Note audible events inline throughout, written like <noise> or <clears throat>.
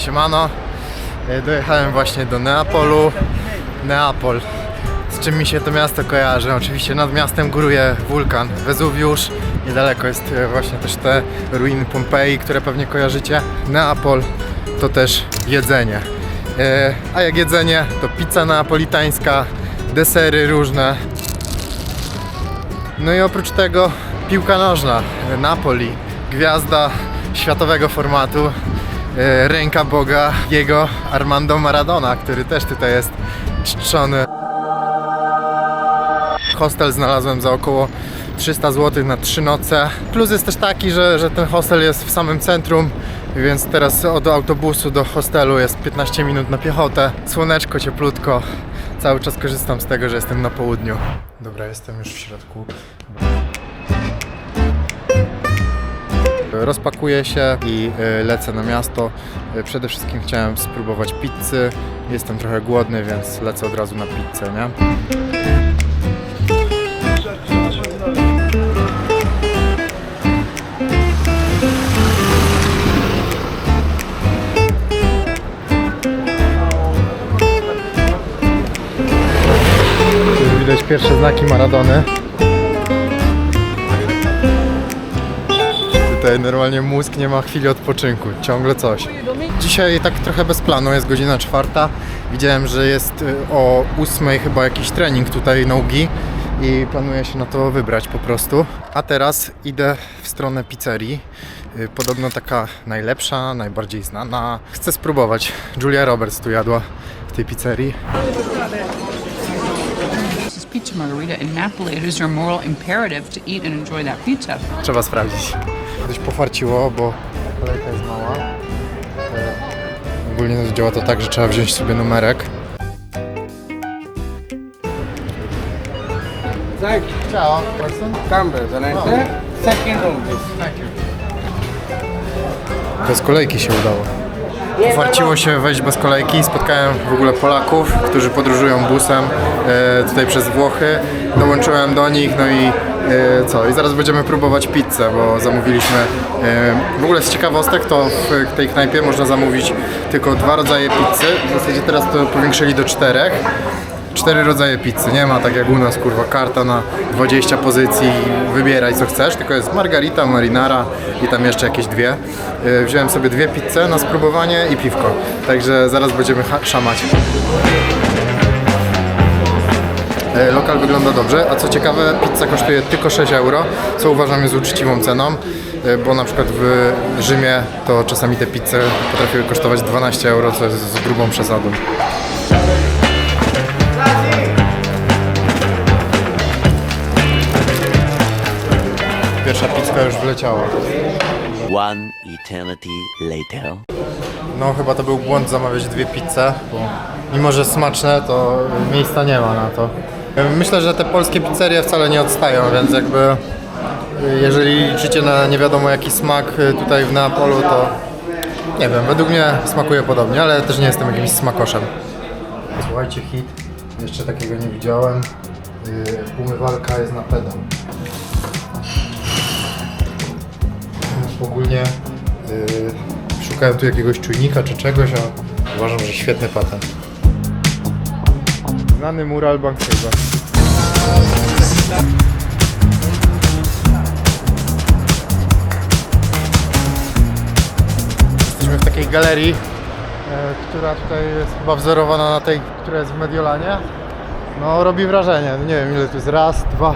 Siemano. E, Dojechałem właśnie do Neapolu. Neapol. Z czym mi się to miasto kojarzy? Oczywiście nad miastem góruje wulkan Wezuwiusz. Niedaleko jest e, właśnie też te ruiny Pompeji, które pewnie kojarzycie. Neapol to też jedzenie. E, A jak jedzenie, to pizza neapolitańska, desery różne. No i oprócz tego piłka nożna, Napoli, gwiazda światowego formatu, ręka Boga, jego Armando Maradona, który też tutaj jest czczony. Hostel znalazłem za około 300 zł na 3 noce. Plus jest też taki, że, że ten hostel jest w samym centrum, więc teraz od autobusu do hostelu jest 15 minut na piechotę. Słoneczko, cieplutko. Cały czas korzystam z tego, że jestem na południu. Dobra, jestem już w środku. Rozpakuję się i y, lecę na miasto. Y, Przede wszystkim chciałem spróbować pizzy. Jestem trochę głodny, więc lecę od razu na pizzę, nie? Widać pierwsze znaki Maradony. Tutaj normalnie mózg nie ma chwili odpoczynku, ciągle coś. Dzisiaj tak trochę bez planu, jest godzina czwarta. Widziałem, że jest y, o ósmej chyba jakiś trening tutaj nogi i planuję się na to wybrać po prostu. A teraz idę w stronę pizzerii. Y, Podobno taka najlepsza, najbardziej znana. Chcę spróbować. Julia Roberts tu jadła w tej pizzerii. Pizza margarita in Napoli. It is your moral imperative to eat and enjoy that pizza. Trzeba sprawdzić. Dość pofarciło, bo kolejka jest mała. Ogólnie działa to tak, że trzeba wziąć sobie numerek. Thank you. Ciao, person. Campbell, second room, please. Bez kolejki się udało. Pofarciło się wejść bez kolejki. Spotkałem w ogóle Polaków, którzy podróżują busem e, tutaj przez Włochy. Dołączyłem do nich, no i e, co? I zaraz będziemy próbować pizzę, bo zamówiliśmy. E, w ogóle z ciekawostek to w tej knajpie można zamówić tylko dwa rodzaje pizzy. W zasadzie teraz to powiększyli do czterech. Cztery rodzaje pizzy, nie ma tak jak u nas, kurwa, karta na 20 pozycji, wybieraj co chcesz, tylko jest margarita, marinara i tam jeszcze jakieś dwie. Yy, Wziąłem sobie dwie pizze na spróbowanie i piwko, także zaraz będziemy szamać. E, Lokal wygląda dobrze, a co ciekawe, pizza kosztuje tylko 6 euro, co uważam jest uczciwą ceną, e, bo na przykład w Rzymie to czasami te pizze potrafiły kosztować 12 euro, co jest z grubą przesadą. Pizza już wleciała. One eternity later. No chyba to był błąd zamawiać dwie pizze, bo mimo, że smaczne, to miejsca nie ma na to. Myślę, że te polskie pizzerie wcale nie odstają, więc jakby jeżeli liczycie na nie wiadomo jaki smak tutaj w Neapolu, to nie wiem, według mnie smakuje podobnie, ale też nie jestem jakimś smakoszem. Słuchajcie, hit, jeszcze takiego nie widziałem. Yy, Umywalka jest na pedał. Ogólnie yy, szukałem tu jakiegoś czujnika czy czegoś, a uważam, że świetny patent. Znany mural Banksego. Jesteśmy w takiej galerii, e, która tutaj jest chyba wzorowana na tej, która jest w Mediolanie. No robi wrażenie, nie wiem ile tu jest, raz, dwa,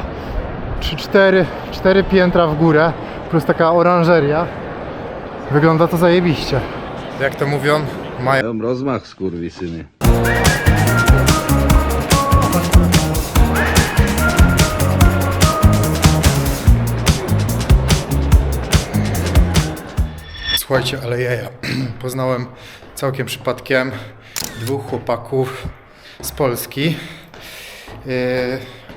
trzy, cztery, cztery piętra w górę, plus taka oranżeria. Wygląda to zajebiście. Jak to mówią, mają rozmach, skurwysyny. Słuchajcie, ale ja <clears throat> poznałem całkiem przypadkiem dwóch chłopaków z Polski. Yy,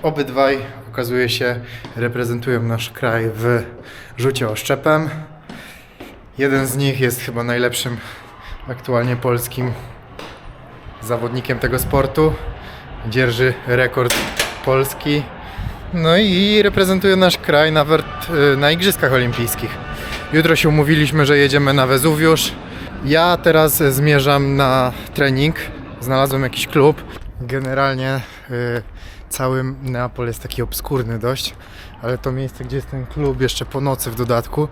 obydwaj, okazuje się, reprezentują nasz kraj w rzucie oszczepem. Jeden z nich jest chyba najlepszym aktualnie polskim zawodnikiem tego sportu. Dzierży rekord Polski. No i reprezentuje nasz kraj nawet y, na Igrzyskach Olimpijskich. Jutro się umówiliśmy, że jedziemy na Wezuwiusz. Ja teraz zmierzam na trening. Znalazłem jakiś klub. Generalnie y, cały Neapol jest taki obskurny dość, ale to miejsce, gdzie jest ten klub, jeszcze po nocy w dodatku,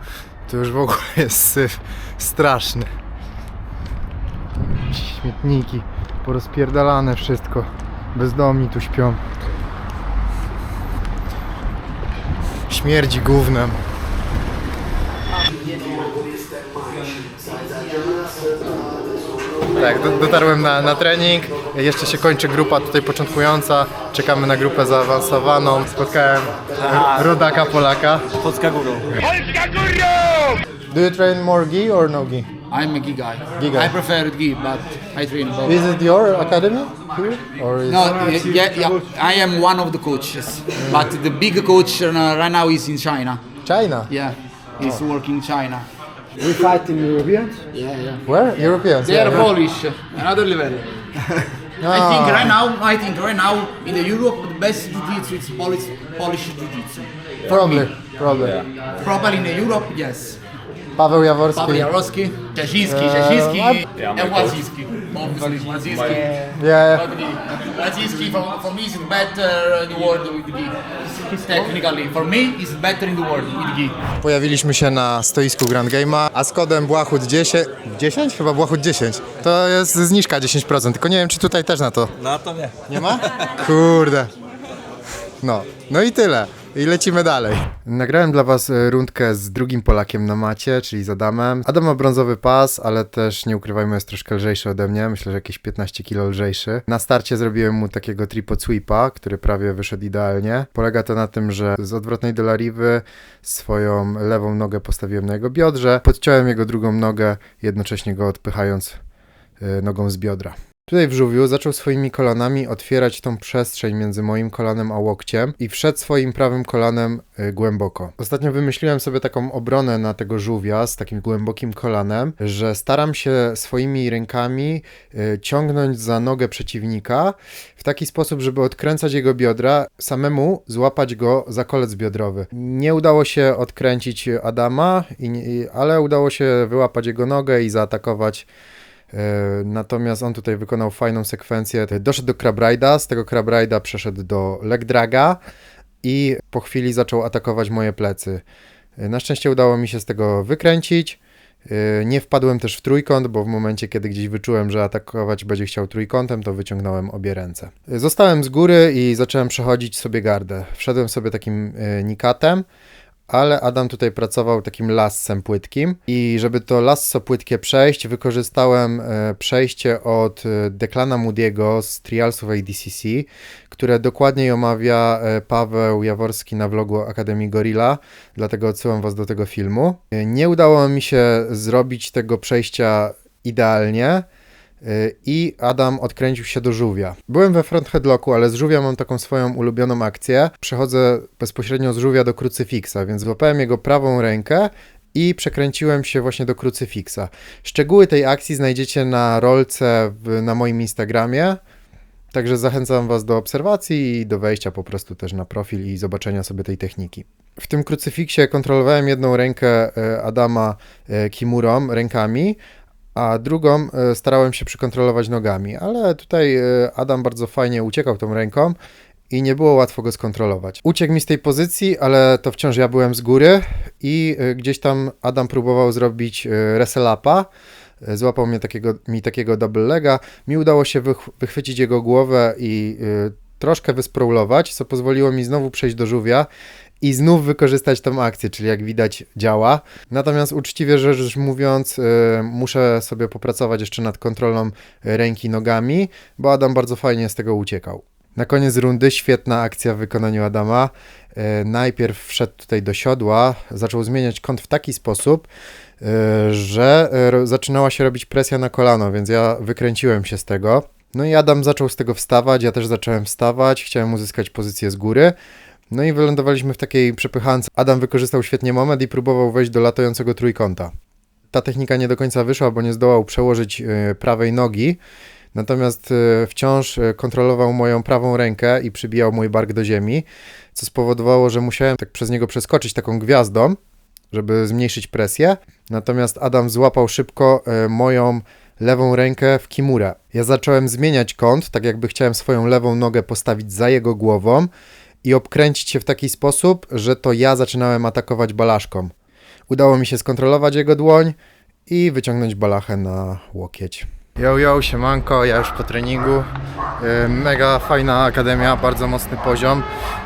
to już w ogóle <laughs> jest syf straszny. Śmietniki, porozpierdalane wszystko. Bezdomni tu śpią. Śmierdzi gównem. Tak, do, dotarłem na, na trening. Jeszcze się kończy grupa tutaj początkująca. Czekamy na grupę zaawansowaną. Spotkałem rodaka Polaka. Polska górą. Do you train more gi or no gi? I'm a gi guy. Gi guy. I prefer gi, but I train both. Is it your academy here? Or is No, y- yeah, yeah, I am one of the coaches, but the big coach uh, right now is in China. China? Yeah, he's working China. We fight in Europeans. Yeah, yeah. Where? Europeans? They are yeah. Polish, another level. <laughs> I think right ah. now, I think right now in the Europe the best jiu-jitsu is Polish, Polish jiu-jitsu. Probably, probably. Probably in the Europe, yes. Paweł Jaworski. Paweł Jarowski, Cieszyński, Cieszyński, and Łaziski. Obviously, Łaziski. Yeah. Łaziski for, for me is better in the world with gi. Technically, for me is better in the world with gi. Pojawiliśmy się na stoisku Grand Game'a, a z kodem Błachut 10, 10? Chyba Błachut 10. To jest zniżka 10%, tylko nie wiem czy tutaj też na to. No to nie. Nie ma? Kurde. No, no i tyle. I lecimy dalej. Nagrałem dla Was e, rundkę z drugim Polakiem na macie, czyli z Adamem. Adam ma brązowy pas, ale też nie ukrywajmy, jest troszkę lżejszy ode mnie. Myślę, że jakieś 15 kg lżejszy. Na starcie zrobiłem mu takiego tripod sweepa, który prawie wyszedł idealnie. Polega to na tym, że z odwrotnej dolariwy swoją lewą nogę postawiłem na jego biodrze, podciąłem jego drugą nogę, jednocześnie go odpychając e, nogą z biodra. Tutaj w żółwiu zaczął swoimi kolanami otwierać tą przestrzeń między moim kolanem a łokciem i wszedł swoim prawym kolanem y, głęboko. Ostatnio wymyśliłem sobie taką obronę na tego żółwia z takim głębokim kolanem, że staram się swoimi rękami y, ciągnąć za nogę przeciwnika w taki sposób, żeby odkręcać jego biodra, samemu złapać go za kolec biodrowy. Nie udało się odkręcić Adama, ale udało się wyłapać jego nogę i zaatakować Natomiast on tutaj wykonał fajną sekwencję. Doszedł do Crab Ride'a, z tego Crab Ride'a przeszedł do Leg Draga i po chwili zaczął atakować moje plecy. E, Na szczęście udało mi się z tego wykręcić. E, Nie wpadłem też w trójkąt, bo w momencie, kiedy gdzieś wyczułem, że atakować będzie chciał trójkątem, to wyciągnąłem obie ręce. E, Zostałem z góry i zacząłem przechodzić sobie gardę. Wszedłem sobie takim e, nikatem, ale Adam tutaj pracował takim lassem płytkim i żeby to lasso płytkie przejść, wykorzystałem e, przejście od e, Declana Moody'ego z Trialsów ADCC, które dokładniej omawia e, Paweł Jaworski na vlogu Akademii Gorilla, dlatego odsyłam was do tego filmu. Nie udało mi się zrobić tego przejścia idealnie, i Adam odkręcił się do żółwia. Byłem we front headlocku, ale z żółwia mam taką swoją ulubioną akcję. Przechodzę bezpośrednio z żółwia do krucyfiksa, więc złapałem jego prawą rękę i przekręciłem się właśnie do krucyfiksa. Szczegóły tej akcji znajdziecie na rolce w, na moim Instagramie. Także zachęcam Was do obserwacji i do wejścia po prostu też na profil i zobaczenia sobie tej techniki. W tym krucyfiksie kontrolowałem jedną rękę e, Adama e, Kimurą rękami, a drugą e, starałem się przykontrolować nogami, ale tutaj e, Adam bardzo fajnie uciekał tą ręką i nie było łatwo go skontrolować. Uciekł mi z tej pozycji, ale to wciąż ja byłem z góry i e, gdzieś tam Adam próbował zrobić E, złapał mnie takiego, mi takiego double lega, mi udało się wych, wychwycić jego głowę i troszkę wysprowlować, co pozwoliło mi znowu przejść do żółwia i znów wykorzystać tą akcję, czyli jak widać działa. Natomiast uczciwie rzecz mówiąc, y, muszę sobie popracować jeszcze nad kontrolą ręki nogami, bo Adam bardzo fajnie z tego uciekał. Na koniec rundy świetna akcja w wykonaniu Adama. Y, najpierw wszedł tutaj do siodła, zaczął zmieniać kąt w taki sposób, y, że zaczynała się robić presja na kolano, więc ja wykręciłem się z tego. No i Adam zaczął z tego wstawać, ja też zacząłem wstawać, chciałem uzyskać pozycję z góry. No i wylądowaliśmy w takiej przepychance. Adam wykorzystał świetnie moment i próbował wejść do latającego trójkąta. Ta technika nie do końca wyszła, bo nie zdołał przełożyć e, prawej nogi, natomiast e, wciąż e, kontrolował moją prawą rękę i przybijał mój bark do ziemi, co spowodowało, że musiałem tak przez niego przeskoczyć taką gwiazdą, żeby zmniejszyć presję. Natomiast Adam złapał szybko moją lewą rękę w kimurę. Ja zacząłem zmieniać kąt, tak jakby chciałem swoją lewą nogę postawić za jego głową i obkręcić się w taki sposób, że to ja zaczynałem atakować balaszką. Udało mi się skontrolować jego dłoń i wyciągnąć balachę na łokieć. Yo, yo, siemanko, ja już po treningu. E, Mega fajna akademia, bardzo mocny poziom.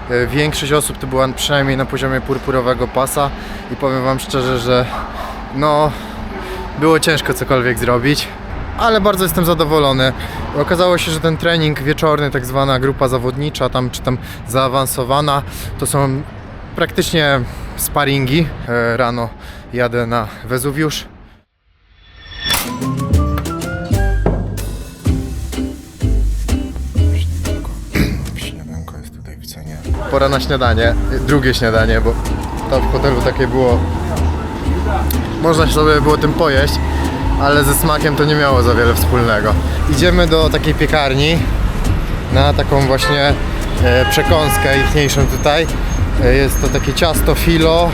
E, Większość osób tu była przynajmniej na poziomie purpurowego pasa i powiem wam szczerze, że no było ciężko cokolwiek zrobić, ale bardzo jestem zadowolony. Okazało się, że ten trening wieczorny, tak zwana grupa zawodnicza, tam czy tam zaawansowana, to są praktycznie sparingi. E, Rano jadę na Wezuwiusz. Śniadanko jest tutaj w cenie. Pora na śniadanie, drugie śniadanie, bo to w hotelu takie było. Można się sobie było tym pojeść, ale ze smakiem to nie miało za wiele wspólnego. Idziemy do takiej piekarni na taką właśnie e, przekąskę ichniejszą tutaj. E, jest to takie ciasto filo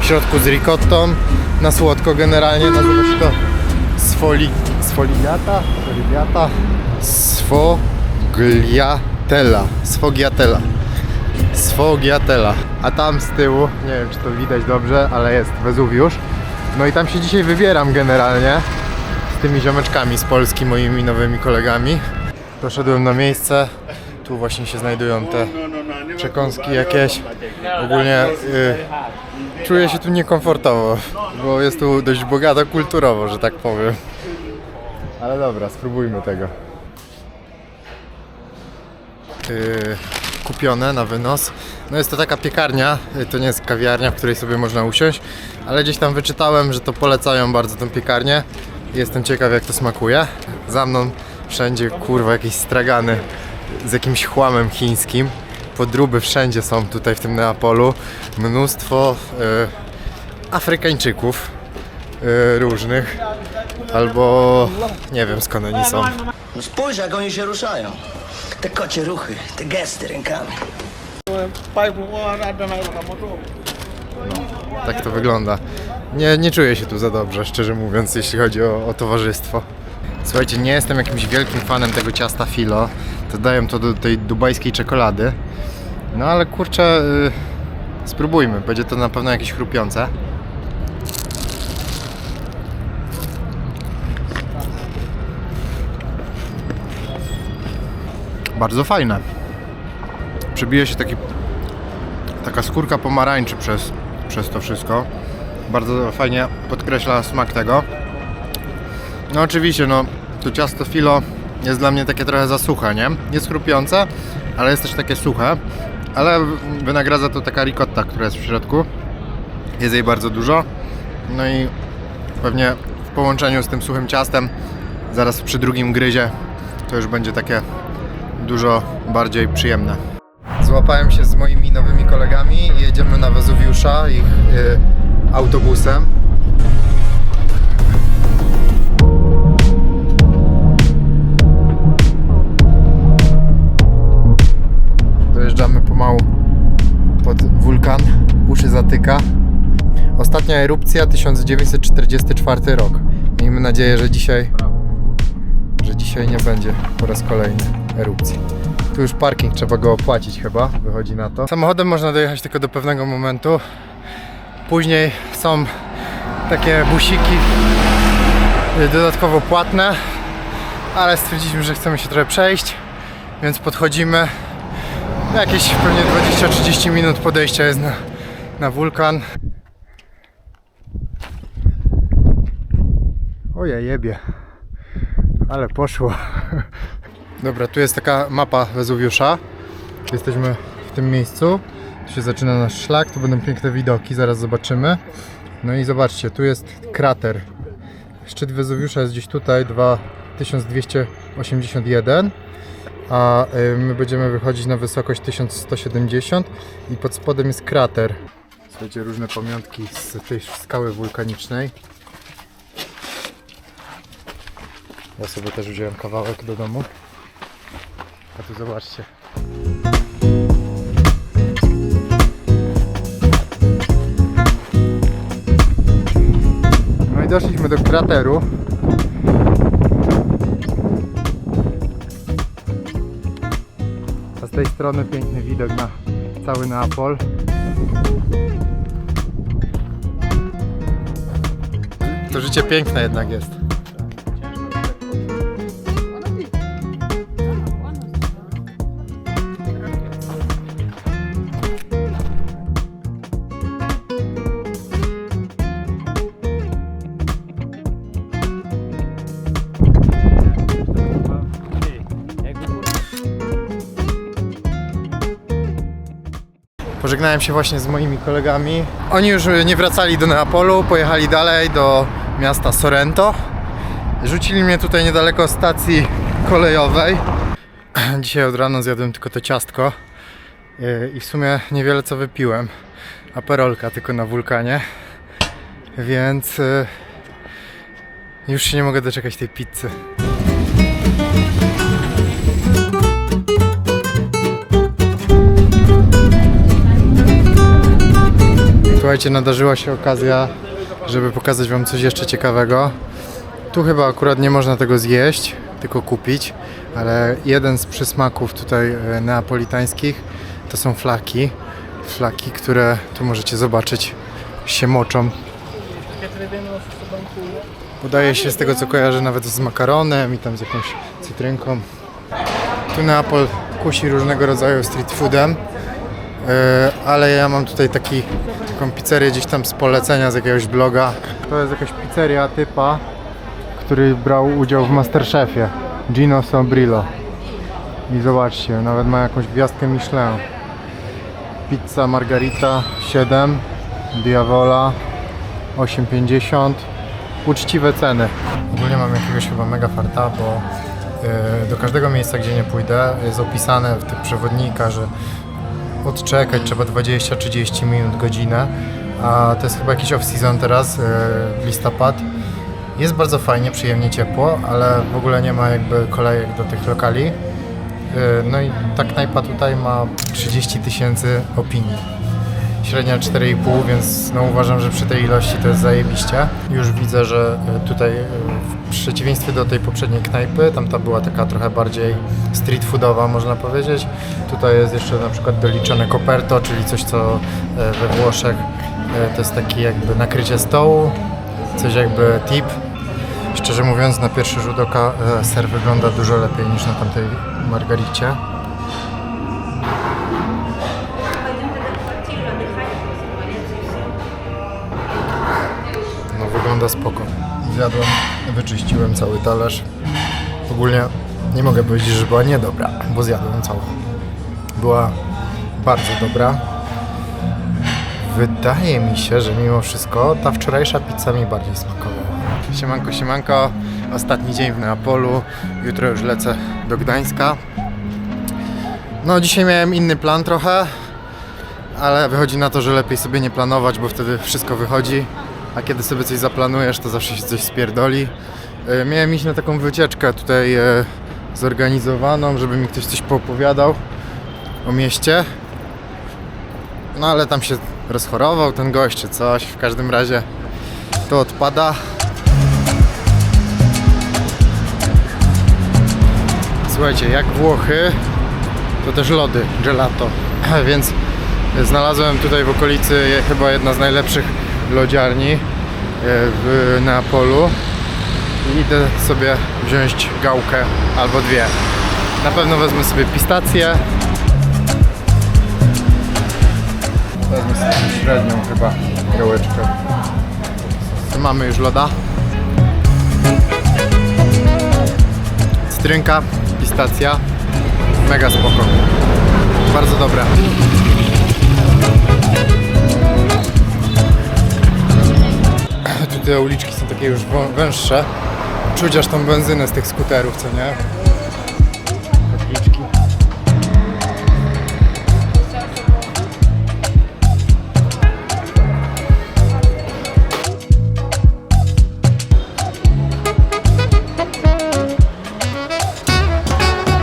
w środku z ricottą, na słodko generalnie, nazywa się to sfoli, sfoliata, sfoliata, sfogliatella, sfogiatella, sfogiatella. A tam z tyłu, nie wiem czy to widać dobrze, ale jest Wezuwiusz. No i tam się dzisiaj wybieram generalnie z tymi ziomeczkami z Polski, moimi nowymi kolegami. Doszedłem na miejsce, tu właśnie się znajdują te przekąski jakieś. Ogólnie y, czuję się tu niekomfortowo, bo jest tu dość bogato kulturowo, że tak powiem. Ale dobra, spróbujmy tego. Yy, kupione na wynos. No jest to taka piekarnia, yy, to nie jest kawiarnia, w której sobie można usiąść, ale gdzieś tam wyczytałem, że to polecają bardzo tą piekarnię. Jestem ciekaw jak to smakuje. Za mną wszędzie kurwa jakieś stragany z jakimś chłamem chińskim. Podróby wszędzie są tutaj w tym Neapolu. Mnóstwo yy, Afrykańczyków yy, różnych. Albo nie wiem skąd oni są. No spójrz, jak oni się ruszają. Te kocie ruchy, te gesty rękami. Tak to wygląda. Nie, nie czuję się tu za dobrze, szczerze mówiąc, jeśli chodzi o, o towarzystwo. Słuchajcie, nie jestem jakimś wielkim fanem tego ciasta filo. To dają to do tej dubajskiej czekolady. No ale kurczę, y, spróbujmy. Będzie to na pewno jakieś chrupiące. Bardzo fajne. Przebije się taki taka skórka pomarańczy przez, przez to wszystko. Bardzo fajnie podkreśla smak tego. No oczywiście, no to ciasto filo jest dla mnie takie trochę za suche, nie? Jest chrupiące, ale jest też takie suche. Ale wynagradza to taka ricotta, która jest w środku. Jest jej bardzo dużo. No i pewnie w połączeniu z tym suchym ciastem, zaraz przy drugim gryzie, to już będzie takie dużo bardziej przyjemne. Złapałem się z moimi nowymi kolegami jedziemy na Wezuwiusza ich y, autobusem. Dojeżdżamy pomału pod wulkan, uszy zatyka. Ostatnia erupcja 1944 rok. Miejmy nadzieję, że dzisiaj że dzisiaj nie będzie po raz kolejny erupcji. Tu już parking, trzeba go opłacić chyba, wychodzi na to. Samochodem można dojechać tylko do pewnego momentu. Później są takie busiki y, dodatkowo płatne, ale stwierdziliśmy, że chcemy się trochę przejść, więc podchodzimy. Jakieś pewnie 20-30 minut podejścia jest na, na wulkan. Ojej, jebie. Ale poszło. <laughs> Dobra, tu jest taka mapa Wezuwiusza. Jesteśmy w tym miejscu. Tu się zaczyna nasz szlak, tu będą piękne widoki, zaraz zobaczymy. No i zobaczcie, tu jest krater. Szczyt Wezuwiusza jest gdzieś tutaj, 2281. A y, my będziemy wychodzić na wysokość 1170 i pod spodem jest krater. Słuchajcie, różne pamiątki z tej skały wulkanicznej. Ja sobie też wziąłem kawałek do domu. A tu zobaczcie. i doszliśmy do krateru. A z tej strony piękny widok na cały Neapol. To życie piękne jednak jest. Pożegnałem się właśnie z moimi kolegami. Oni już nie wracali do Neapolu, pojechali dalej do miasta Sorrento. Rzucili mnie tutaj niedaleko stacji kolejowej. <clears throat> Dzisiaj od rana zjadłem tylko to ciastko Yy, i w sumie niewiele co wypiłem. Aperolka tylko na wulkanie. Więc yy, już się nie mogę doczekać tej pizzy. Słuchajcie, nadarzyła się okazja, żeby pokazać Wam coś jeszcze ciekawego. Tu chyba akurat nie można tego zjeść, tylko kupić, ale jeden z przysmaków tutaj e, neapolitańskich to są flaki. Flaki, które tu możecie zobaczyć, się moczą. Udaje się z tego co kojarzę nawet z makaronem i tam z jakąś cytrynką. Tu Neapol kusi różnego rodzaju street foodem. E, ale ja mam tutaj taki, taką pizzerię gdzieś tam z polecenia z jakiegoś bloga. To jest jakaś pizzeria typa, który brał udział w Masterchefie. Gino Sombrillo. I zobaczcie, nawet ma jakąś gwiazdkę Michelin. Pizza Margarita 7, Diavola 8,50. Uczciwe ceny. Ogólnie mam jakiegoś chyba mega farta, bo e, do każdego miejsca, gdzie nie pójdę, jest opisane w tych przewodnikach, że odczekać trzeba 20-30 minut, godzinę. A to jest chyba jakiś off-season teraz, e, listopad. Jest bardzo fajnie, przyjemnie ciepło, ale w ogóle nie ma jakby kolejek do tych lokali. E, No i ta knajpa tutaj ma 30 tysięcy opinii. Średnia 4,5, więc no uważam, że przy tej ilości to jest zajebiście. Już widzę, że e, tutaj e, w przeciwieństwie do tej poprzedniej knajpy, tamta była taka trochę bardziej street foodowa, można powiedzieć. Tutaj jest jeszcze na przykład doliczone coperto, czyli coś, co e, we Włoszech to jest taki jakby nakrycie stołu, coś jakby tip. Szczerze mówiąc, na pierwszy rzut oka ser wygląda dużo lepiej niż na tamtej margaricie. Wygląda spoko. Zjadłem, wyczyściłem cały talerz. Ogólnie nie mogę powiedzieć, że była niedobra, bo zjadłem całą. Była bardzo dobra. Wydaje mi się, że mimo wszystko ta wczorajsza pizza mi bardziej smakowała. Siemanko, siemanko. Ostatni dzień w Neapolu. Jutro już lecę do Gdańska. No dzisiaj miałem inny plan trochę, ale wychodzi na to, że lepiej sobie nie planować, bo wtedy wszystko wychodzi. A kiedy sobie coś zaplanujesz, to zawsze się coś spierdoli. E, Miałem iść na taką wycieczkę tutaj e, zorganizowaną, żeby mi ktoś coś poopowiadał o mieście. No ale tam się rozchorował ten gość czy coś. W każdym razie to odpada. Słuchajcie, jak Włochy, to też lody, gelato. <clears throat> Więc znalazłem tutaj w okolicy chyba jedna z najlepszych lodziarni e, w Neapolu. I idę sobie wziąć gałkę albo dwie. Na pewno wezmę sobie pistację. Wezmę sobie średnią chyba gałeczkę. Mamy już loda. Cytrynka, pistacja. Mega spoko. Bardzo dobre. Tutaj te uliczki są takie już węższe. Czuć aż tą benzynę z tych skuterów, co nie? Tabliczki.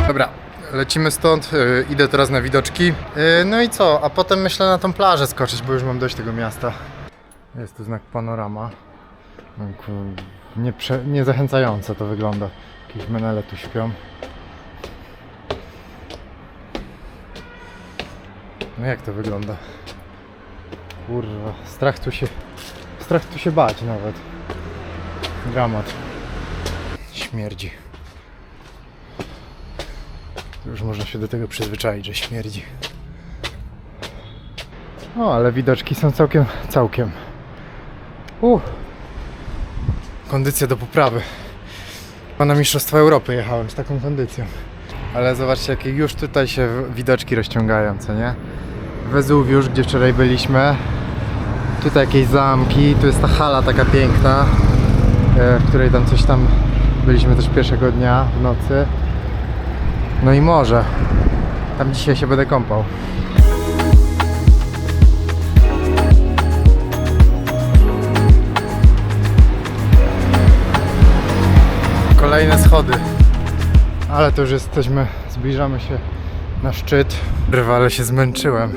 Dobra, lecimy stąd, y, idę teraz na widoczki. Y, no i co, a potem myślę na tą plażę skoczyć, bo już mam dość tego miasta. Jest tu znak panorama. Nie, prze, nie zachęcająco to wygląda. Jakieś menele tu śpią. No jak to wygląda? Kurwa, strach tu się... Strach tu się bać nawet. Dramat. Śmierdzi. Już można się do tego przyzwyczaić, że śmierdzi. O, ale widoczki są całkiem, całkiem. Uh. Kondycja do poprawy. Chyba na Mistrzostwa Europy jechałem z taką kondycją. Ale zobaczcie, jakie już tutaj się widoczki rozciągają, co nie? Wezuwiusz, gdzie wczoraj byliśmy. Tutaj jakieś zamki, tu jest ta hala taka piękna, e, w której tam coś tam byliśmy też pierwszego dnia w nocy. No i morze. Tam dzisiaj się będę kąpał. Kolejne schody. Ale to już jesteśmy, zbliżamy się na szczyt. Rywa, ale się zmęczyłem.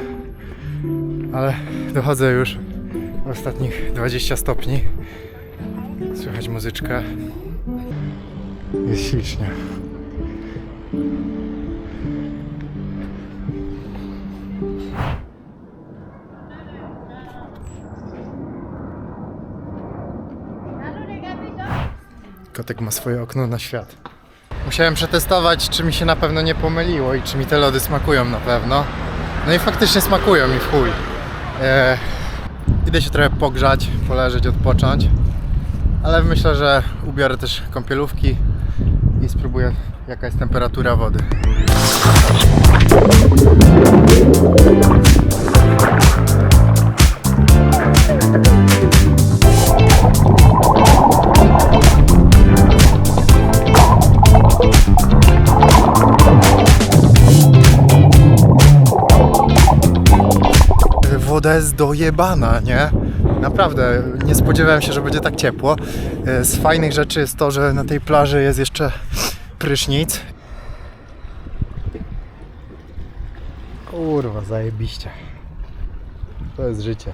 Ale dochodzę już ostatnich 20 stopni. Słychać muzyczkę. Jest ślicznie. Kotek ma swoje okno na świat. Musiałem przetestować, czy mi się na pewno nie pomyliło i czy mi te lody smakują na pewno. No i faktycznie smakują mi w chuj. Eee, idę się trochę pogrzać, poleżeć, odpocząć. Ale myślę, że ubiorę też kąpielówki i spróbuję jaka jest temperatura wody. Woda jest dojebana, nie? Naprawdę, nie spodziewałem się, że będzie tak ciepło. E, Z fajnych rzeczy jest to, że na tej plaży jest jeszcze prysznic. Kurwa, zajebiście. To jest życie.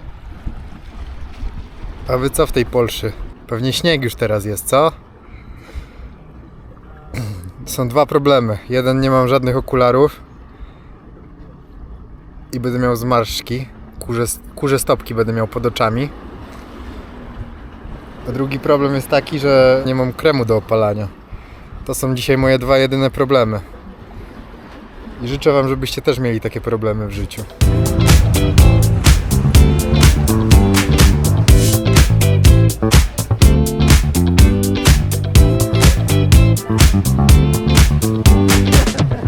A wy co w tej Polszy? Pewnie śnieg już teraz jest, co? <clears throat> Są dwa problemy. Jeden, nie mam żadnych okularów i będę miał zmarszczki. Kurze, kurze stopki będę miał pod oczami. A drugi problem jest taki, że nie mam kremu do opalania. To są dzisiaj moje dwa jedyne problemy. I życzę Wam, żebyście też mieli takie problemy w życiu.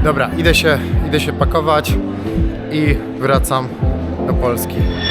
Dobra, idę się, idę się pakować i wracam do Polski.